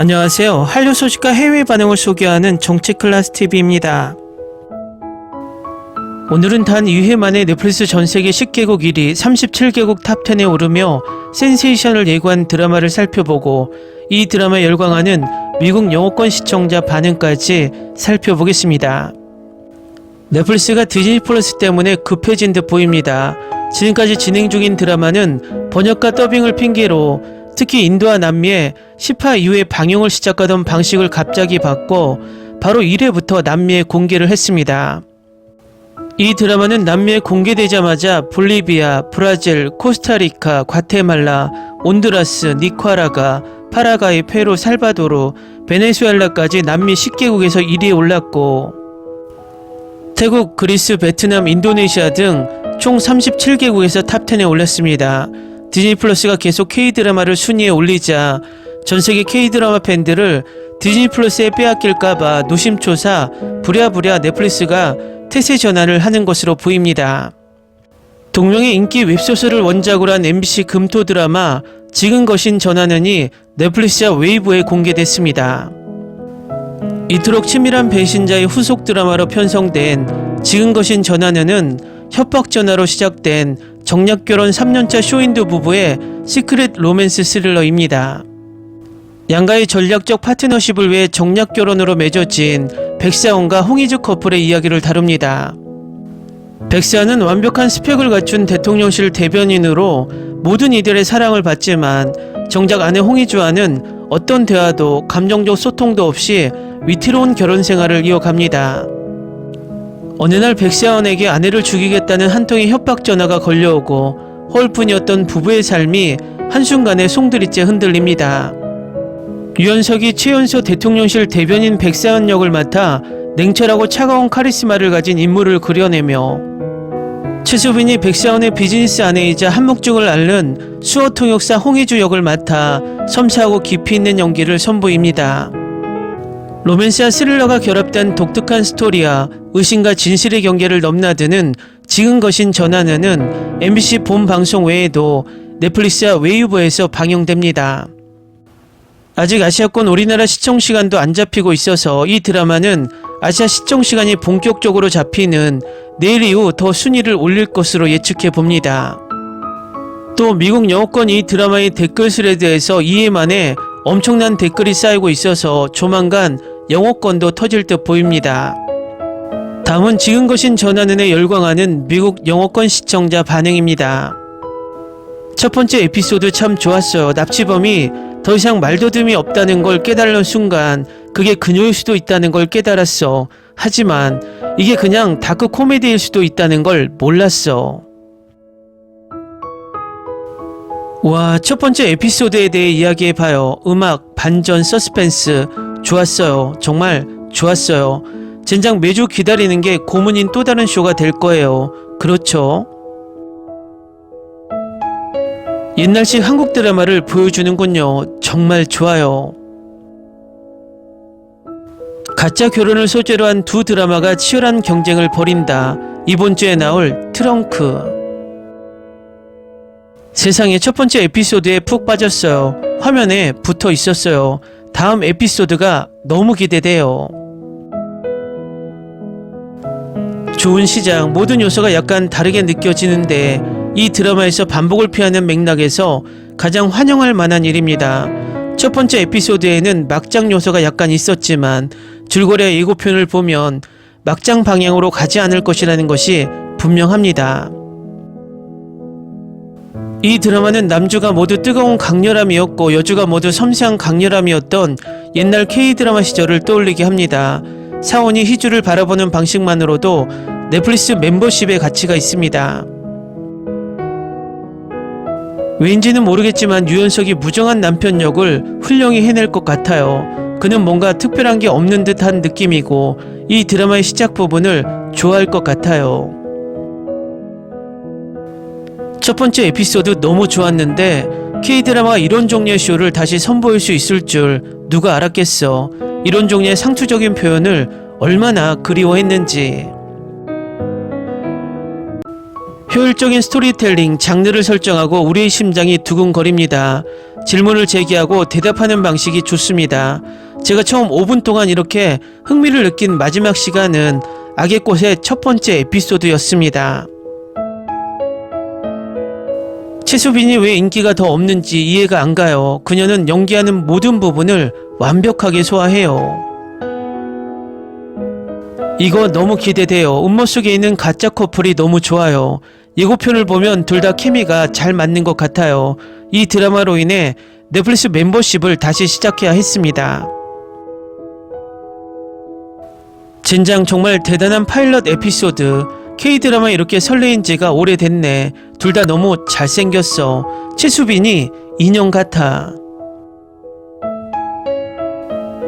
안녕하세요. 한류 소식과 해외 반응을 소개하는 정치 클래스 TV입니다. 오늘은 단 2회 만에 넷플릭스 전 세계 10개국 1위, 37개국 탑10에 오르며 센세이션을 예고한 드라마를 살펴보고 이 드라마에 열광하는 미국 영어권 시청자 반응까지 살펴보겠습니다. 넷플릭스가 디즈니 플러스 때문에 급해진 듯 보입니다. 지금까지 진행 중인 드라마는 번역과 더빙을 핑계로 특히 인도와 남미에 10화 이후에 방영을 시작하던 방식을 갑자기 바꿔 바로 1회부터 남미에 공개를 했습니다. 이 드라마는 남미에 공개되자마자 볼리비아, 브라질, 코스타리카, 과테말라, 온두라스, 니카라가, 파라과이, 페루, 살바도르, 베네수엘라까지 남미 10개국에서 1위에 올랐고 태국, 그리스, 베트남, 인도네시아 등 총 37개국에서 탑10에 올랐습니다. 디즈니 플러스가 계속 K-드라마를 순위에 올리자 전 세계 K-드라마 팬들을 디즈니 플러스에 빼앗길까봐 노심초사 부랴부랴 넷플릭스가 태세 전환을 하는 것으로 보입니다. 동명의 인기 웹소설을 원작으로 한 MBC 금토 드라마 지금 거신 전하느니 넷플릭스와 웨이브에 공개됐습니다. 이토록 치밀한 배신자의 후속 드라마로 편성된 지금 거신 전하느는 협박 전화로 시작된 정략 결혼 3년차 쇼인도 부부의 시크릿 로맨스 스릴러입니다. 양가의 전략적 파트너십을 위해 정략 결혼으로 맺어진 백사원과 홍희주 커플의 이야기를 다룹니다. 백사는 완벽한 스펙을 갖춘 대통령실 대변인으로 모든 이들의 사랑을 받지만 정작 아내 홍희주와는 어떤 대화도 감정적 소통도 없이 위태로운 결혼 생활을 이어갑니다. 어느 날 백세원에게 아내를 죽이겠다는 한 통의 협박 전화가 걸려오고 허울뿐이었던 부부의 삶이 한순간에 송두리째 흔들립니다. 유연석이 최연소 대통령실 대변인 백세원 역을 맡아 냉철하고 차가운 카리스마를 가진 인물을 그려내며 최수빈이 백세원의 비즈니스 아내이자 한묵중을 앓는 수어통역사 홍희주 역을 맡아 섬세하고 깊이 있는 연기를 선보입니다. 로맨스와 스릴러가 결합된 독특한 스토리와 의심과 진실의 경계를 넘나드는 지금 거신 전하는 MBC 본 방송 외에도 넷플릭스와 웨이브에서 방영됩니다. 아직 아시아권 우리나라 시청 시간도 안 잡히고 있어서 이 드라마는 아시아 시청 시간이 본격적으로 잡히는 내일 이후 더 순위를 올릴 것으로 예측해 봅니다. 또 미국 영어권 이 드라마의 댓글 스레드에서 2회 만에 엄청난 댓글이 쌓이고 있어서 조만간 영어권도 터질 듯 보입니다. 다음은 지금 거신 전하는에 열광하는 미국 영어권 시청자 반응입니다. 첫 번째 에피소드 참 좋았어요. 납치범이 더 이상 말더듬이 없다는 걸 깨달는 순간 그게 그녀일 수도 있다는 걸 깨달았어. 하지만 이게 그냥 다크 코미디일 수도 있다는 걸 몰랐어. 와, 첫 번째 에피소드에 대해 이야기해봐요. 음악, 반전, 서스펜스. 좋았어요. 정말 좋았어요. 젠장 매주 기다리는 게 고문인 또 다른 쇼가 될 거예요. 그렇죠? 옛날식 한국 드라마를 보여주는군요. 정말 좋아요. 가짜 결혼을 소재로 한 두 드라마가 치열한 경쟁을 벌인다. 이번 주에 나올 트렁크. 세상에 첫 번째 에피소드에 푹 빠졌어요. 화면에 붙어 있었어요. 다음 에피소드가 너무 기대돼요. 좋은 시작, 모든 요소가 약간 다르게 느껴지는데 이 드라마에서 반복을 피하는 맥락에서 가장 환영할 만한 일입니다. 첫 번째 에피소드에는 막장 요소가 약간 있었지만 줄거리의 예고편을 보면 막장 방향으로 가지 않을 것이라는 것이 분명합니다. 이 드라마는 남주가 모두 뜨거운 강렬함이었고 여주가 모두 섬세한 강렬함이었던 옛날 K-드라마 시절을 떠올리게 합니다. 사원이 희주를 바라보는 방식만으로도 넷플릭스 멤버십의 가치가 있습니다. 왠지는 모르겠지만 유연석이 무정한 남편 역을 훌륭히 해낼 것 같아요. 그는 뭔가 특별한 게 없는 듯한 느낌이고 이 드라마의 시작 부분을 좋아할 것 같아요. 첫 번째 에피소드 너무 좋았는데 K-드라마가 이런 종류의 쇼를 다시 선보일 수 있을 줄 누가 알았겠어. 이런 종류의 상투적인 표현을 얼마나 그리워했는지. 효율적인 스토리텔링, 장르를 설정하고 우리의 심장이 두근거립니다. 질문을 제기하고 대답하는 방식이 좋습니다. 제가 처음 5분 동안 이렇게 흥미를 느낀 마지막 시간은 악의 꽃의 첫 번째 에피소드였습니다. 최수빈이 왜 인기가 더 없는지 이해가 안 가요. 그녀는 연기하는 모든 부분을 완벽하게 소화해요. 이거 너무 기대돼요. 음모 속에 있는 가짜 커플이 너무 좋아요. 예고편을 보면 둘 다 케미가 잘 맞는 것 같아요. 이 드라마로 인해 넷플릭스 멤버십을 다시 시작해야 했습니다. 젠장 정말 대단한 파일럿 에피소드. K드라마 이렇게 설레인 지가 오래됐네. 둘 다 너무 잘생겼어. 최수빈이 인형 같아.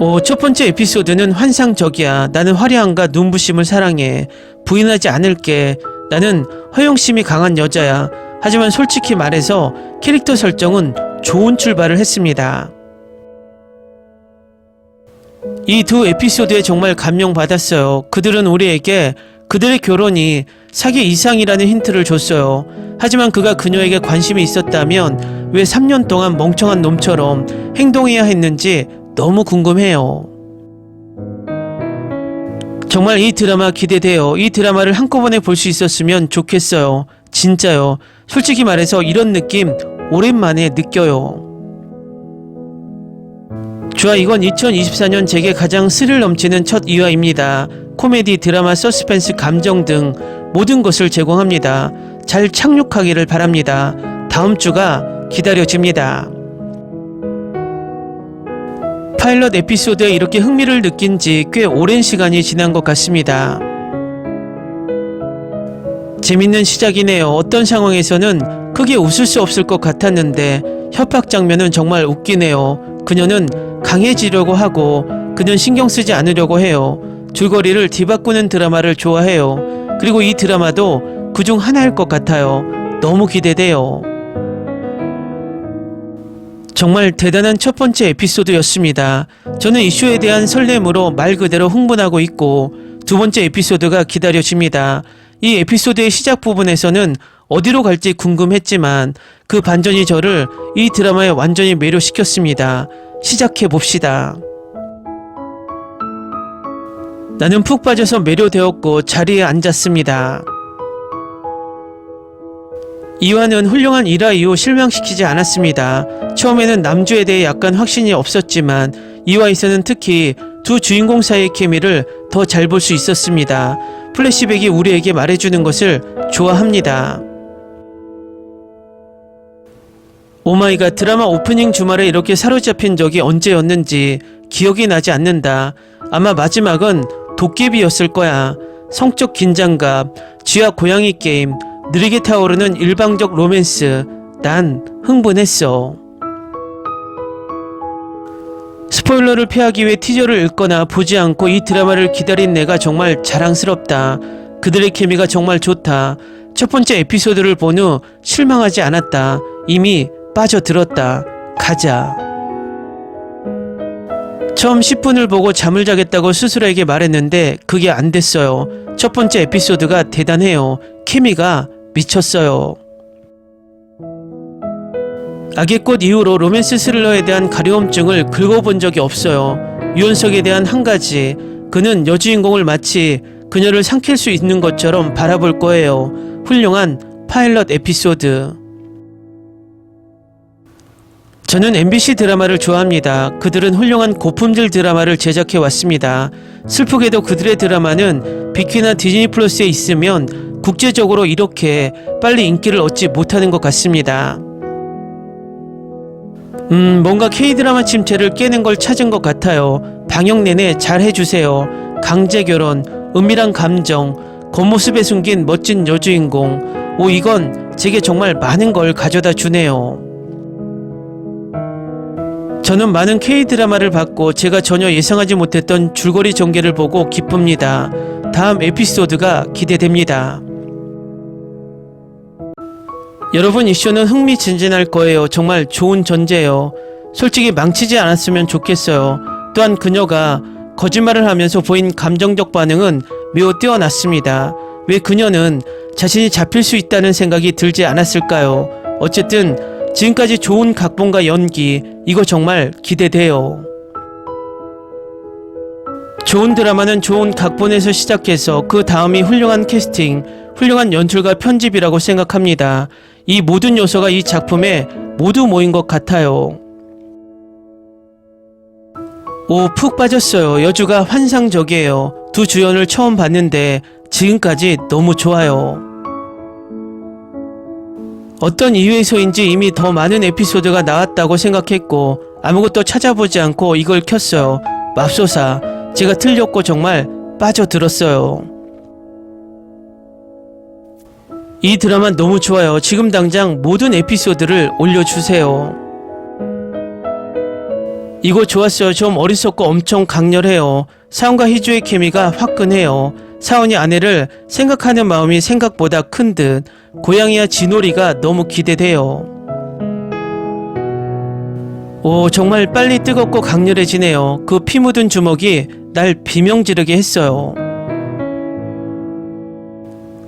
오, 첫 번째 에피소드는 환상적이야. 나는 화려함과 눈부심을 사랑해. 부인하지 않을게. 나는 허영심이 강한 여자야. 하지만 솔직히 말해서 캐릭터 설정은 좋은 출발을 했습니다. 이 두 에피소드에 정말 감명받았어요. 그들은 우리에게 그들의 결혼이 사기 이상이라는 힌트를 줬어요. 하지만 그가 그녀에게 관심이 있었다면 왜 3년 동안 멍청한 놈처럼 행동해야 했는지 너무 궁금해요. 정말 이 드라마 기대돼요. 이 드라마를 한꺼번에 볼 수 있었으면 좋겠어요. 진짜요. 솔직히 말해서 이런 느낌 오랜만에 느껴요. 좋아, 이건 2024년 제게 가장 스릴 넘치는 첫 2화입니다. 코미디, 드라마, 서스펜스, 감정 등 모든 것을 제공합니다. 잘 착륙하기를 바랍니다. 다음 주가 기다려집니다. 파일럿 에피소드에 이렇게 흥미를 느낀 지 꽤 오랜 시간이 지난 것 같습니다. 재밌는 시작이네요. 어떤 상황에서는 크게 웃을 수 없을 것 같았는데 협박 장면은 정말 웃기네요. 그녀는 강해지려고 하고 그는 신경 쓰지 않으려고 해요. 줄거리를 뒤바꾸는 드라마를 좋아해요. 그리고 이 드라마도 그중 하나일 것 같아요. 너무 기대돼요. 정말 대단한 첫 번째 에피소드였습니다. 저는 이슈에 대한 설렘으로 말 그대로 흥분하고 있고 두 번째 에피소드가 기다려집니다. 이 에피소드의 시작 부분에서는 어디로 갈지 궁금했지만 그 반전이 저를 이 드라마에 완전히 매료시켰습니다. 시작해 봅시다. 나는 푹 빠져서 매료되었고 자리에 앉았습니다. 이화는 훌륭한 일화 이후 실망시키지 않았습니다. 처음에는 남주에 대해 약간 확신이 없었지만 이화에서는 특히 두 주인공 사이의 케미를 더 잘 볼 수 있었습니다. 플래시백이 우리에게 말해주는 것을 좋아합니다. 오마이갓 드라마 오프닝 주말에 이렇게 사로잡힌 적이 언제였는지 기억이 나지 않는다. 아마 마지막은 도깨비였을 거야. 성적 긴장감, 쥐와 고양이 게임, 느리게 타오르는 일방적 로맨스. 난 흥분했어. 스포일러를 피하기 위해 티저를 읽거나 보지 않고 이 드라마를 기다린 내가 정말 자랑스럽다. 그들의 케미가 정말 좋다. 첫 번째 에피소드를 본 후 실망하지 않았다. 이미 빠져들었다. 가자. 처음 10분을 보고 잠을 자겠다고 스스로에게 말했는데 그게 안 됐어요. 첫 번째 에피소드가 대단해요. 케미가 미쳤어요. 악의 꽃 이후로 로맨스 스릴러에 대한 가려움증을 긁어본 적이 없어요. 유연석에 대한 한 가지, 그는 여주인공을 마치 그녀를 삼킬 수 있는 것처럼 바라볼 거예요. 훌륭한 파일럿 에피소드. 저는 MBC 드라마를 좋아합니다. 그들은 훌륭한 고품질 드라마를 제작해 왔습니다. 슬프게도 그들의 드라마는 비키나 디즈니 플러스에 있으면 국제적으로 이렇게 빨리 인기를 얻지 못하는 것 같습니다. 음, 뭔가 K드라마 침체를 깨는 걸 찾은 것 같아요. 방역 내내 잘 해주세요. 강제 결혼, 은밀한 감정, 겉모습에 숨긴 멋진 여주인공. 오, 이건 제게 정말 많은 걸 가져다 주네요. 저는 많은 K드라마를 봤고 제가 전혀 예상하지 못했던 줄거리 전개를 보고 기쁩니다. 다음 에피소드가 기대됩니다. 여러분 이 쇼는 흥미진진할 거예요. 정말 좋은 전제예요. 솔직히 망치지 않았으면 좋겠어요. 또한 그녀가 거짓말을 하면서 보인 감정적 반응은 매우 뛰어났습니다. 왜 그녀는 자신이 잡힐 수 있다는 생각이 들지 않았을까요? 어쨌든 지금까지 좋은 각본과 연기, 이거 정말 기대돼요. 좋은 드라마는 좋은 각본에서 시작해서 그 다음이 훌륭한 캐스팅, 훌륭한 연출과 편집이라고 생각합니다. 이 모든 요소가 이 작품에 모두 모인 것 같아요. 오, 푹 빠졌어요. 여주가 환상적이에요. 두 주연을 처음 봤는데 지금까지 너무 좋아요. 어떤 이유에서인지 이미 더 많은 에피소드가 나왔다고 생각했고 아무것도 찾아보지 않고 이걸 켰어요. 맙소사, 제가 틀렸고 정말 빠져들었어요. 이 드라마 너무 좋아요. 지금 당장 모든 에피소드를 올려주세요. 이거 좋았어요. 좀 어리석고 엄청 강렬해요. 사원과 희주의 케미가 화끈해요. 사원이 아내를 생각하는 마음이 생각보다 큰 듯. 고양이와 진오리가 너무 기대돼요. 오, 정말 빨리 뜨겁고 강렬해지네요. 그 피 묻은 주먹이 날 비명 지르게 했어요.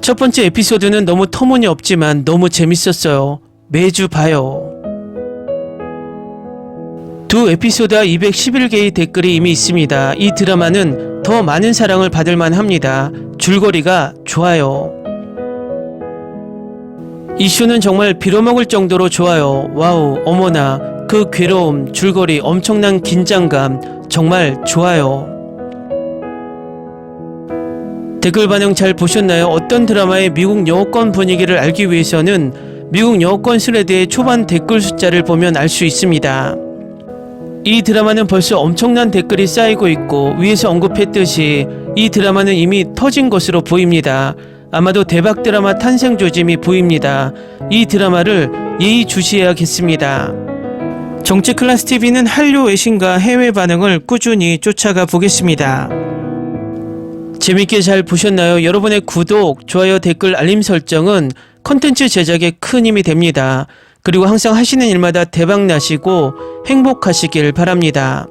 첫 번째 에피소드는 너무 터무니없지만 너무 재밌었어요. 매주 봐요. 두 에피소드와 211개의 댓글이 이미 있습니다. 이 드라마는 더 많은 사랑을 받을 만 합니다. 줄거리가 좋아요. 이슈는 정말 빌어먹을 정도로 좋아요. 와우, 어머나. 그 괴로움, 줄거리, 엄청난 긴장감, 정말 좋아요. 댓글 반응 잘 보셨나요? 어떤 드라마의 미국 영어권 분위기를 알기 위해서는 미국 영어권 스레드의 초반 댓글 숫자를 보면 알 수 있습니다. 이 드라마는 벌써 엄청난 댓글이 쌓이고 있고 위에서 언급했듯이 이 드라마는 이미 터진 것으로 보입니다. 아마도 대박 드라마 탄생 조짐이 보입니다. 이 드라마를 예의주시해야겠습니다. 정치 클래스 TV는 한류 외신과 해외 반응을 꾸준히 쫓아가 보겠습니다. 재밌게 잘 보셨나요? 여러분의 구독, 좋아요, 댓글, 알림 설정은 컨텐츠 제작에 큰 힘이 됩니다. 그리고 항상 하시는 일마다 대박 나시고 행복하시길 바랍니다.